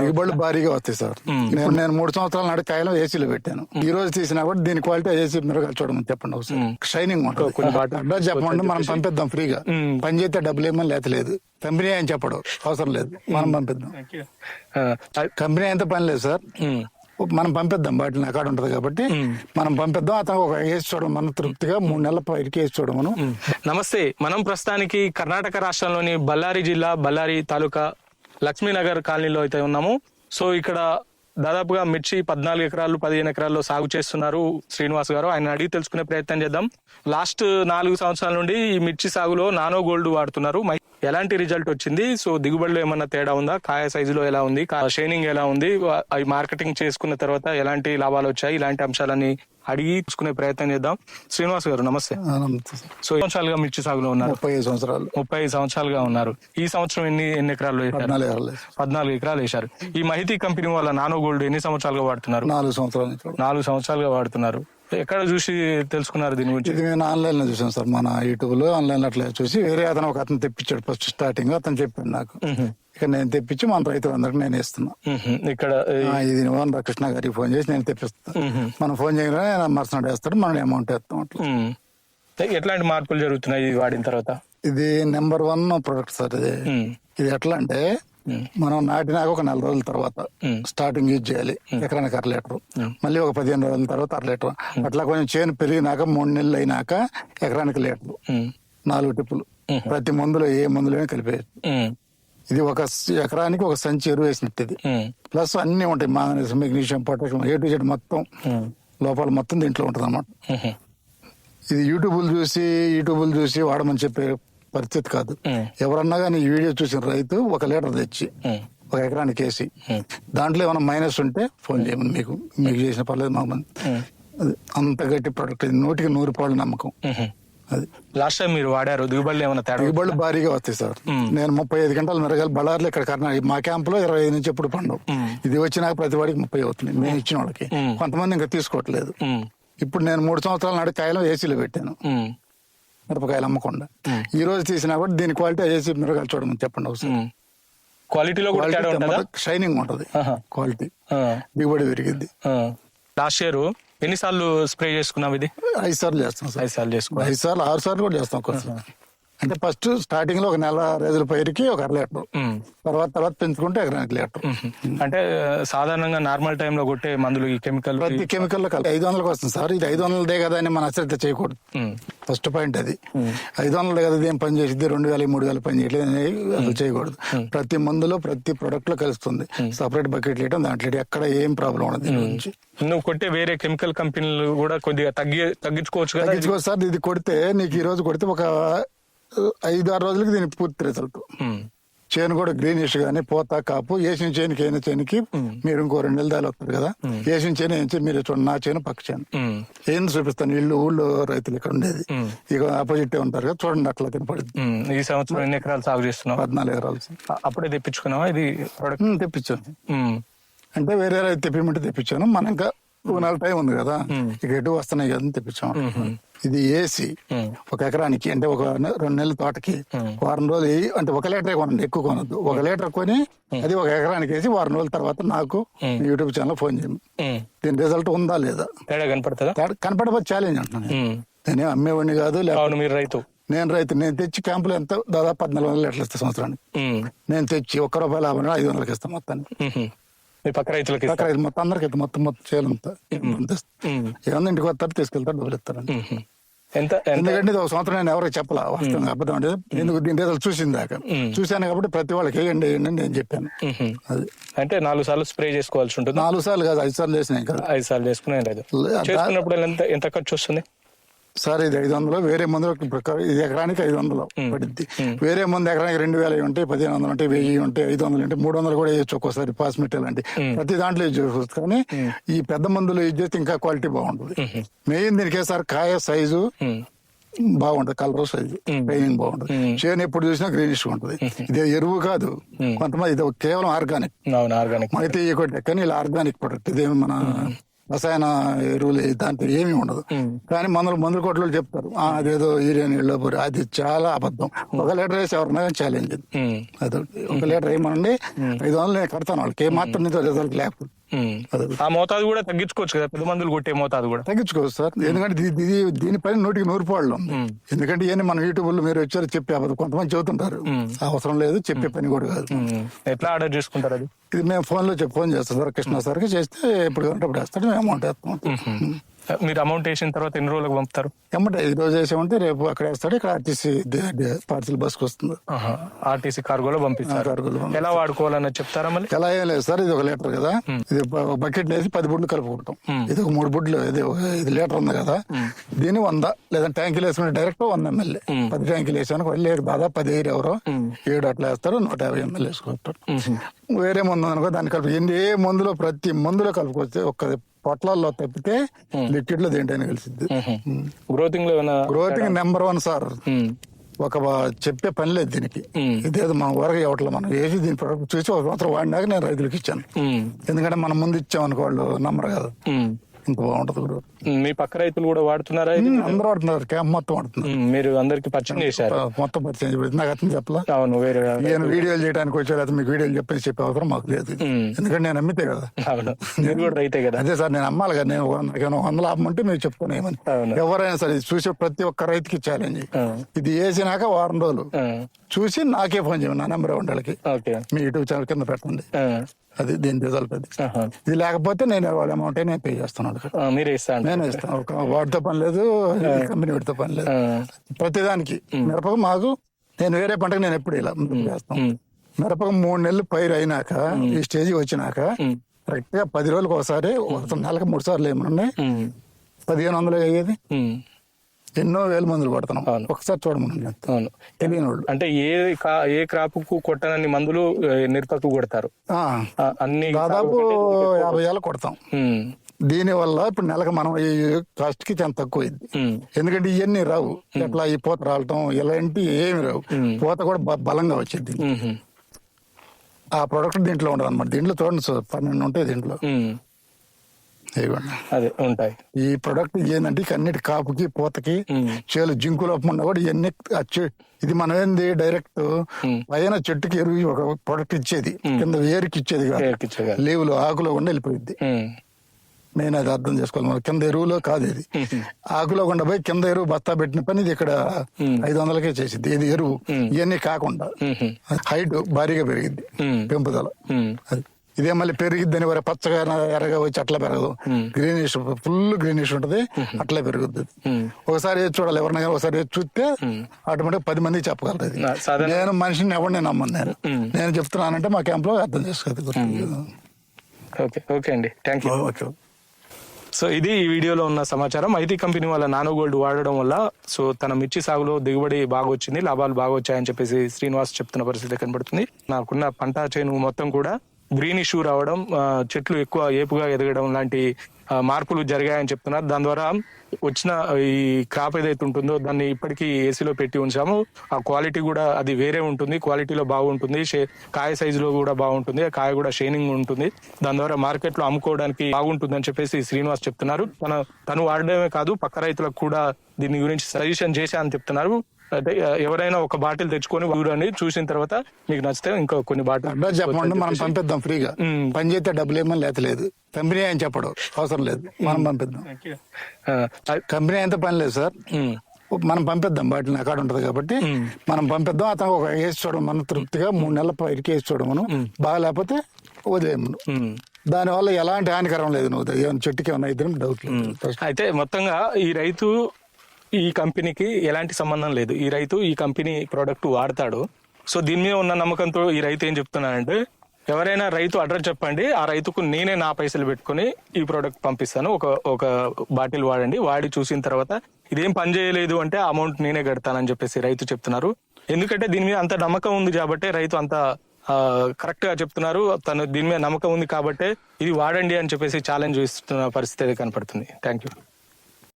దిగుబడులు భారీగా వస్తాయి సార్. నేను నేను మూడు సంవత్సరాల నాడు కాయలు ఏసీలో పెట్టాను. ఈ రోజు తీసినా కూడా దీని క్వాలిటీ ఏసీ మిరగాలు చూడమని చెప్పండి ఒకసారి. షైనింగ్ ఉంటుంది. అడ్రస్ చెప్పమంటే మనం పంపిద్దాం ఫ్రీగా. పని చేస్తే డబ్బులు ఏమని లేదు కంపెనీ అని చెప్పడు. అవసరం లేదు. మనం పంపిద్దాం. కంపెనీ అయితే పని లేదు సార్. మనం పంపిద్దాం. బాటిల్ నా కాడ ఉంటది కాబట్టి మనం పంపిద్దాం. అతను ఒక వేసి చూడడం మనం తృప్తిగా మూడు నెలల పైకి వేసి చూడమను. నమస్తే. మనం ప్రస్తుతానికి కర్ణాటక రాష్ట్రంలోని బళ్ళారి జిల్లా బళ్ళారి తాలూకా లక్ష్మీనగర్ కాలనీలో అయితే ఉన్నాము. సో ఇక్కడ దాదాపుగా మిర్చి పద్నాలుగు ఎకరాలు పదిహేను ఎకరాల్లో సాగు చేస్తున్నారు శ్రీనివాస్ గారు. ఆయన అడిగి తెలుసుకునే ప్రయత్నం చేద్దాం. లాస్ట్ నాలుగు సంవత్సరాల నుండి ఈ మిర్చి సాగులో నానో గోల్డ్ వాడుతున్నారు. మై- ఎలాంటి రిజల్ట్ వచ్చింది? సో దిగుబడిలో ఏమన్నా తేడా ఉందా? కాయ సైజులో ఎలా ఉంది? కా- షైనింగ్ ఎలా ఉంది? అవి మార్కెటింగ్ చేసుకున్న తర్వాత ఎలాంటి లాభాలు వచ్చాయి? ఇలాంటి అంశాలని అడిగి తెలుసుకునే ప్రయత్నం చేద్దాం. శ్రీనివాస్ గారు నమస్తే. సో ఎన్ని సంవత్సరాలుగా మిర్చి సాగులో ఉన్నారు? ముప్పై ఐదు సంవత్సరాలు. ముప్పై ఐదు సంవత్సరాలుగా ఉన్నారు. ఈ సంవత్సరం ఎన్ని ఎన్ని ఎకరాలు వేశారు. పద్నాలుగు ఎకరాలు వేశారు. ఈ మహితి కంపెనీ వాళ్ళ నానో గోల్డ్ ఎన్ని సంవత్సరాలుగా వాడుతున్నారు? నాలుగు సంవత్సరాల. నాలుగు సంవత్సరాలుగా వాడుతున్నారు. ఎక్కడ చూసి తెలుసుకున్నారు దీని గురించి? ఇది నేను ఆన్లైన్లో చూసాను సార్ మన యూట్యూబ్లో ఆన్లైన్లో అట్లా చూసి వేరే అతను ఒక అతను తెప్పించాడు ఫస్ట్ స్టార్టింగ్. అతను చెప్పాడు నాకు. ఇక నేను తెప్పించి మన రైతులందరికీ నేను ఇస్తున్నా. ఇక్కడ ఇది ఓన్ కృష్ణ గారికి ఫోన్ చేసి నేను తెప్పిస్తాను మనం ఫోన్ చేయగానే మరుసటి వేస్తాడు మనం అమౌంట్ వేస్తాం అట్లా. ఎట్లాంటి మార్పులు జరుగుతున్నాయి ఇది వాడిన తర్వాత? ఇది నెంబర్ వన్ ప్రొడక్ట్ సార్ ఇది. ఇది ఎట్లా అంటే మనం నాటినాక ఒక నెల రోజుల తర్వాత స్టార్టింగ్ యూజ్ చేయాలి. ఎకరానికి అర లీటర్. మళ్ళీ ఒక పదిహేను రోజుల తర్వాత అర లీటర్. అట్లా కొంచెం చేను పెరిగినాక మూడు నెలలు అయినాక ఎకరానికి లీటర్. నాలుగు టిప్పులు. ప్రతి మందులో ఏ మందులోనే కలిపేయచ్చు. ఇది ఒక ఎకరానికి ఒక సంచి ఎరువు వేసినట్టు ఇది. ప్లస్ అన్ని ఉంటాయి manganese magnesium potassium A to Z మొత్తం. లోపల మొత్తం దీంట్లో ఉంటుంది అన్నమాట. ఇది యూట్యూబ్లు చూసి యూట్యూబ్లు చూసి వాడమని చెప్పే పరిస్థితి కాదు. ఎవరన్నా కానీ ఈ వీడియో చూసిన రైతు ఒక లీటర్ తెచ్చి. ఒక ఎకరానికి వేసి. దాంట్లో ఏమైనా మైనస్ ఉంటే ఫోన్ చేయమని మీకు మీకు చేసిన పర్లేదు మాకు. అది అంత గట్టి ప్రొడక్ట్ నూటికి నూరు పాళ్ళు నమ్మకం మ్మ్. అది. లాస్ట్ టైం మీరు వాడారు దిగుబడులు ఏమైనా తేడా దిగుబడులు భారీగా వస్తాయి సార్. నేను ముప్పై ఐదు గంటలు మెరగాలి బళ్ళార్లు ఇక్కడ కర్ణాటక మా క్యాంప్లో ఇరవై ఐదు నుంచి ఎప్పుడు పండవు. ఇది వచ్చినాక ప్రతి వాడికి ముప్పై అవుతుంది. మేము. ఇచ్చిన వాళ్ళకి. కొంతమంది ఇంకా తీసుకోవట్లేదు. ఇప్పుడు నేను మూడు సంవత్సరాల నాడు కాయలు ఏసీలో పెట్టాను. మిరపకాయలు అమ్మకుండా. ఈ రోజు తీసినా కూడా దీని క్వాలిటీ ఏసీ మిరపకాయలు చూడమని చెప్పండి ఒకసారి. క్వాలిటీలో కూడా షైనింగ్ ఉంటది. క్వాలిటీ. దిగుబడి పెరిగింది. లాస్ట్ ఇయర్ ఎన్నిసార్లు స్ప్రే చేసుకున్నాం ఇది? ఐదు సార్లు చేస్తాం సార్. ఐదు సార్లు చేసుకున్నాం ఐదు సార్లు ఆరు సార్లు కూడా చేస్తాం అంటే ఫస్ట్ స్టార్టింగ్లో ఒక నెల రోజుల పైరుకి ఒక అర లీటర్. తర్వాత తర్వాత పెంచుకుంటే ఎకరానికి లీటర్. అంటే సాధారణంగా నార్మల్ టైంలో కొట్టే మందులు ఈ కెమికల్ ప్రతి కెమికల్లో కలిపి ఐదు వందలకు వస్తుంది సార్. ఇది ఐదు వందలదే కదా అని మన అశ్రద్ధ చేయకూడదు. ఫస్ట్ పాయింట్ అది. ఐదు వందలదే కదా ఏం పని చేసింది రెండు వేల మూడు వేల పని చేయట్లేదు అనేది అసలు చేయకూడదు. ప్రతి మందులో ప్రతి ప్రొడక్ట్లో కలుస్తుంది. సపరేట్ బకెట్ వేయడం దాంట్లో. ఎక్కడ ఏం ప్రాబ్లం ఉండదు దీని గురించి. నువ్వు కొట్టే వేరే కెమికల్ కంపెనీలు కూడా కొద్దిగా తగ్గి తగ్గించుకోవచ్చు కదా? తగ్గించుకో సార్. ఇది కొడితే నీకు ఈ రోజు కొడితే ఒక ఐదు ఆరు రోజులకి దీని పూర్తి రిజల్ట్. చేను కూడా గ్రీనిష్ గానీ పోత కాపు. వేసిన చేనుకి అయిన చేనుకి మీరు ఇంకో రెండు నెలలు దాని వస్తారు కదా. వేసిన చేను ఏం చేను? మీరు చూడండి నా చేను పక్క చేను. ఏంది చూపిస్తాను? ఇల్లు ఊళ్ళో రైతులు ఇక్కడ ఉండేది. ఇక ఆపోజిట్ ఉంటారు కదా చూడండి అట్లా కనపడుతుంది ఉమ్. ఈ సంవత్సరం ఎన్ని ఎకరాలు సాగు చేస్తున్నావు? పద్నాలుగు ఎకరాలు. అప్పుడే తెప్పించుకున్నావా? ఇది తెప్పించాను. అంటే వేరే రైతు తెప్పిమంటే తెప్పించాను. మనం ఇంకా ఒక నెల టైం ఉంది కదా ఇక ఎటు వస్తున్నాయి కదా అని తెప్పించాము ఇది ఏసి ఒక ఎకరానికి అంటే ఒక రెండు నెలల తోటకి వారం రోజులు వేయి అంటే ఒక లీటర్ కొనండి ఎక్కువ కొనద్దు. ఒక లీటర్ కొని అది ఒక ఎకరానికి వేసి వారం రోజుల తర్వాత నాకు యూట్యూబ్ ఛానల్ ఫోన్ చేయండి. దీని రిజల్ట్ ఉందా లేదా? తేడా కనపడుతుందా? ఛాలెంజ్ అంటున్నాను నేను. అమ్మేవాడిని కాదు మీరు రైతు. నేను రైతు. నేను తెచ్చి క్యాంపులో ఎంత? దాదాపు పద్నాలుగు వందలు లీటర్లు ఇస్తాను సంవత్సరానికి. నేను తెచ్చి ఒక్క రూపాయి లాభం ఐదు వందలకి ఇస్తాను మొత్తానికి. ఉహు. మీ పక్క రైతులకి ఇస్తా. అక్కడ మొత్తం అందరికి. మొత్తం మొత్తం చేయాలంతా. ఏమన్నా ఇంటికి వస్తారు తీసుకెళ్తారు డబ్బులు ఇస్తారండి. ఎంత ఎందుకంటే ఇది ఒక సంవత్సరం నేను ఎవరికి చెప్పాలా వాస్తవంగా అబద్ధం అంటే ఎందుకు దీని రిజల్ట్ చూసింది దాకా. చూశాను కాబట్టి ప్రతి వాళ్ళకి వేయండి వేయండి నేను చెప్పాను. అది. అంటే నాలుగు సార్లు స్ప్రే చేసుకోవాల్సి ఉంటుంది? నాలుగు సార్లు కాదు ఐదు సార్లు చేసినాయి కదా ఐదు సార్లు చేసుకునే లేదు చేసుకున్నప్పుడు ఎంత ఎంత ఖర్చు వస్తుంది? సార్ ఇది ఐదు వందలు వేరే మందులు ప్రకారం ఇది ఎకరానికి ఐదు వందలు పడుద్ది వేరే మందు ఎకరానికి రెండు వేలు ఉంటాయి పదిహేను వందలు ఉంటాయి వెయ్యి ఉంటాయి ఐదు వందలు ఉంటాయి మూడు వందలు కూడా వేయచ్చు ఒక్కోసారి పాస్మిట్ లాంటి. ప్రతి దాంట్లో చేసుకోవచ్చు కానీ ఈ పెద్ద మందులు యూజ్ చేస్తే ఇంకా క్వాలిటీ బాగుంటుంది. మెయిన్ దీనికి సార్ కాయ సైజు. బాగుంటది కలర్ సైజు. పెయింటింగ్ బాగుంటది. చేను ఎప్పుడు చూసినా గ్రీనిష్ ఉంటది. ఇది ఎరువు కాదు. కొంతమంది ఇది కేవలం ఆర్గానిక్. ఆర్గానిక్. అయితే కానీ ఇలా ఆర్గానిక్ ప్రొడక్ట్ ఇదేమి మన రసాయన ఎరువులు దాంట్లో ఏమీ ఉండదు. కానీ మందులు మందుల కొట్లు చెప్తారు. "ఆ, అదేదో యూరియా నీళ్ళు పోరు." అది చాలా అబద్ధం. ఒక లీటర్ వేసి ఎవరన్నా ఛాలెంజ్ అదొకటి. ఒక లీటర్ వేయమనండి ఐదు వందలు నేను కడతాను వాళ్ళకి. ఏ మాత్రం రిజల్ట్ లేకపోతే. ఆ మోతాదు కూడా తగ్గించుకోవచ్చు కదా పెద్ద మందులు కొట్టే మోతాదు కూడా. తగ్గించుకోవచ్చు సార్. ఎందుకంటే దీ- దీ- దీనిపైన నూటికి నూరు పాళ్ళు ఎందుకంటే ఇవన్నీ మన యూట్యూబ్లో మీరు వచ్చారు చెప్పే కొంతమంది చెబుతుంటారు. అవసరం లేదు చెప్పే పని కూడా కాదు. ఎట్లా ఆర్డర్ చేసుకుంటారు అది? ఇది మేము ఫోన్లో ఫోన్ చేస్తాం సార్ కృష్ణ సార్కి చేస్తే ఎప్పుడు కావాలంటే అప్పుడు వేస్తాడు మేము అమౌంట్ వేస్తాం. మీరు అమౌంట్ వేసిన తర్వాత ఎన్ని రోజులకు పంపుతారు? ఎమ్మటే ఈ రోజు వేసామంటే రేపు అక్కడ వేస్తాడు ఇక్కడ ఆర్టీసీ పార్సిల్ బస్కి వస్తుంది. ఆర్టీసీ కార్గోలో పంపిస్తారు. కార్గోలో. ఎలా వాడుకోవాలన్నది చెప్తారా మళ్ళీ? ఎలా ఏం లేదు సార్ ఇది ఒక లీటర్ కదా. ఇది బకెట్ వేసి పది బుడ్లు కలుపుకుంటాం. ఇది ఒక మూడు బుడ్లు ఇది ఇది లీటర్ ఉంది కదా. దీన్ని వంద లేదా ట్యాంకీలు వేసుకుని డైరెక్ట్ వంద ఎమ్మెల్యే పది ట్యాంకీలు వేసాను వెళ్ళి దాదాపు పది ఏరు ఎవరో ఏడు అట్లా వేస్తారు నూట యాభై ఎమ్మెల్యే వేసుకుంటారు. వేరే మందు అనుకో దాన్ని కలుపు ఎన్ని ఏ మందులో ప్రతి మందులో కలుపుకొస్తే ఒక్క పొట్లాల్లో తప్పితే లిక్విడ్లో దేంటైనా కలిసిద్ది. గ్రోతింగ్లో గ్రోతింగ్ నెంబర్ వన్ సార్ ఒక చెప్పే పని లేదు దీనికి. ఇదేదో మనం ఊరగా ఇవ్వట్లేదు మనం. వేసి దీని ప్రొడక్ట్ చూసి ఒక సంవత్సరం వాడినాక నేను రైతులకు ఇచ్చాను. ఎందుకంటే మనం ముందు ఇచ్చామనుకో వాళ్ళు నమ్మరు కదా. ఇంత బాగుంటది ఉమ్, మీ పక్క రైతులు కూడా వాడుతున్నారా ఇది? అందరూ వాడుతున్నారు క్యాంప్ మొత్తం వాడుతున్నారు. మీరు అందరికి పరిచయం చేశారు. మొత్తం పరిచయం చేయబడింది నాకు అతను చెప్పలా? అవును వేరే ఈయన వీడియోలు చేయడానికి వచ్చారు అతను మీకు వీడియోలు చెప్పేసి చెప్పే అవసరం మాకు లేదు. ఎందుకంటే నేను అమ్మితే కదా. అవును. మీరు కూడా రైతే కదా. అదే సార్ నేను అమ్మాలి కదా. నేను నాకేమైనా వంద లాభం ఉంటే మీరు అవును. ఎవరైనా సరే ఇది చూసే ప్రతి ఒక్క రైతుకి ఛాలెంజ్ ఆ, ఇది వేసినాక వారం రోజులు. ఆ, చూసి నాకే ఫోన్ చేయమని నా నెంబర్ వాళ్ళకి. ఓకే. మీ యూట్యూబ్ ఛానల్ కింద పెట్టండి. ఆ, అది దీని రిజల్ట్ అది. ఇది లేకపోతే నేను వాళ్ళ అమౌంట్ నేను పే చేస్తున్నాను ఆ, మీరే ఇస్తా అంటారు. నేను ఇస్తాను ఒక వాడితో పని లేదు కంపెనీ వాడితో పని లేదు. ప్రతిదానికి. మిరపకు మాకు నేను వేరే పంటకు నేను ఎప్పుడు ఇలా చేస్తాను. ఉమ్, మిరపకు మూడు నెలలు పైరు అయినాక ఈ స్టేజ్ వచ్చినాక కరెక్ట్గా పది రోజులకు ఒకసారి ఒక నెలకు మూడు సార్లు ఏమన్నా పదిహేను వందలు అయ్యేది? ఎన్నో వేల మందులు అవును. ఒకసారి చూడమని అవును. తెలియని వాళ్ళు అంటే ఏ ఏ క్రాప్కు కొట్టనన్ని మందులు మిరపకు కొడతారు? అన్ని దాదాపు యాభై ఏళ్ళు కొడతాం. దీని వల్ల ఇప్పుడు నెలకు మనం ఈ కాస్ట్కి చాలా తక్కువ ఎందుకంటే ఇవన్నీ రావు. ఎట్లా ఈ పూత రావటం ఇలాంటి ఏమి రావు. పూత కూడా బలంగా వచ్చింది. ఆ ప్రొడక్ట్ దీంట్లో ఉండదు అనమాట దీంట్లో చూడండి సార్ పన్నెండు ఉంటాయి దీంట్లో. అదే ఉంటాయి. ఈ ప్రొడక్ట్ ఏంటంటే అన్నిటి కాపుకి పూతకి చేలు జింకు లోపం కూడా ఇవన్నీ ఇది మనం ఏంది డైరెక్ట్. పైన చెట్టుకి ఎరువు ఒక ప్రొడక్ట్ ఇచ్చేది. కింద వేరుకి ఇచ్చేది కాదు. లీవులు ఆకులో ఉండి వెళ్ళిపోయింది నేను అది అర్థం చేసుకోవాలి. కింద ఎరువులో కాదు ఇది. ఆకులో కొండ పోయి కింద ఎరువు బస్తా పెట్టిన పని ఇది ఇక్కడ. ఐదు వందలకే చేసింది ఇది ఎరువు. ఇవన్నీ కాకుండా హైట్ భారీగా పెరిగింది పెంపుదల. అది. ఇదే మళ్ళీ పెరిగిద్దని వరే పచ్చగా ఎర్రగా వచ్చి అట్లా పెరగదు. గ్రీనిష్ ఫుల్ గ్రీనిష్ ఉంటది అట్లా పెరుగుద్ది. ఒకసారి ఏది చూడాలి ఎవరినైనా ఒకసారి చూస్తే ఆటోమేటిక్ పది మంది సాధారణ నేను మనిషిని ఎవరిని నమ్మను నేను. నేను చెప్తున్నానంటే మా క్యాంప్లో అర్థం చేసుకోదు ఓకే ఓకే అండి. Thank you okay. సో ఇది ఈ వీడియోలో ఉన్న సమాచారం. ఐటీ కంపెనీ వాళ్ళ నానో గోల్డ్ వాడడం వల్ల సో తన మిర్చి సాగులో దిగుబడి బాగా వచ్చింది లాభాలు బాగా వచ్చాయని చెప్పేసి శ్రీనివాస్ చెప్తున్న పరిస్థితి కనబడుతుంది. నాకున్న పంట చేను మొత్తం కూడా గ్రీన్ ఇష్యూ రావడం చెట్లు ఎక్కువ ఏపుగా ఎదగడం లాంటి మార్పులు జరిగాయని చెప్తున్నారు. దాని ద్వారా వచ్చిన ఈ క్రాప్ ఏదైతే ఉంటుందో దాన్ని ఇప్పటికీ ఏసీలో పెట్టి ఉంచాము. ఆ క్వాలిటీ కూడా అది వేరే ఉంటుంది. క్వాలిటీలో బాగుంటుంది. షే- కాయ సైజులో కూడా బాగుంటుంది. ఆ కాయ కూడా షైనింగ్ ఉంటుంది. దాని ద్వారా మార్కెట్లో అమ్ముకోవడానికి బాగుంటుందని చెప్పేసి శ్రీనివాస్ చెప్తున్నారు. తన తను వాడడమే కాదు పక్క రైతులకు కూడా దీని గురించి సజెషన్ చేశా అని చెప్తున్నారు. అంటే ఎవరైనా ఒక బాటిల్ తెచ్చుకొని చూడండి చూసిన తర్వాత మీకు నచ్చితే ఇంకో కొన్ని బాటిల్ అడ్రస్ చెప్పమంటే మనం పంపిద్దాం ఫ్రీగా. పని చేస్తే డబ్బులు ఏమని లేతలేదు. కంపెనీ అని చెప్పడు అవసరం లేదు. మనం పంపిద్దాం. కంపెనీ అయితే పని లేదు సార్. మనం పంపిద్దాం బాటిల్ అక్కడ ఉంటది కాబట్టి. మనం పంపిద్దాం అతను ఒక వేసి చూడడం మన తృప్తిగా మూడు నెలల పైకి వేసి చూడడం మనం. బాగా లేకపోతే ఉమ్. దానివల్ల ఎలాంటి హానికరం లేదు నువ్వు. ఏమైనా చెట్టుకి ఏమైనా అయితే డౌట్ అయితే మొత్తంగా ఈ రైతు ఈ కంపెనీకి ఎలాంటి సంబంధం లేదు. ఈ రైతు ఈ కంపెనీ ప్రోడక్ట్ వాడతాడు. సో దీని మీద ఉన్న నమ్మకంతో ఈ రైతు ఏం చెప్తున్నానంటే ఎవరైనా రైతు అడ్రస్ చెప్పండి ఆ రైతుకు నేనే నా పైసలు పెట్టుకుని ఈ ప్రోడక్ట్ పంపిస్తాను. ఒక ఒక బాటిల్ వాడండి వాడి చూసిన తర్వాత ఇదేం పని చేయలేదు అంటే అమౌంట్ నేనే కడతానని చెప్పేసి రైతు చెప్తున్నారు. ఎందుకంటే దీని మీద అంత నమ్మకం ఉంది కాబట్టి రైతు అంత కరెక్ట్గా చెప్తున్నారు. తను దీని మీద నమ్మకం ఉంది కాబట్టి ఇది వాడండి అని చెప్పేసి ఛాలెంజ్ ఇస్తున్న పరిస్థితి అయితే కనపడుతుంది. Thank you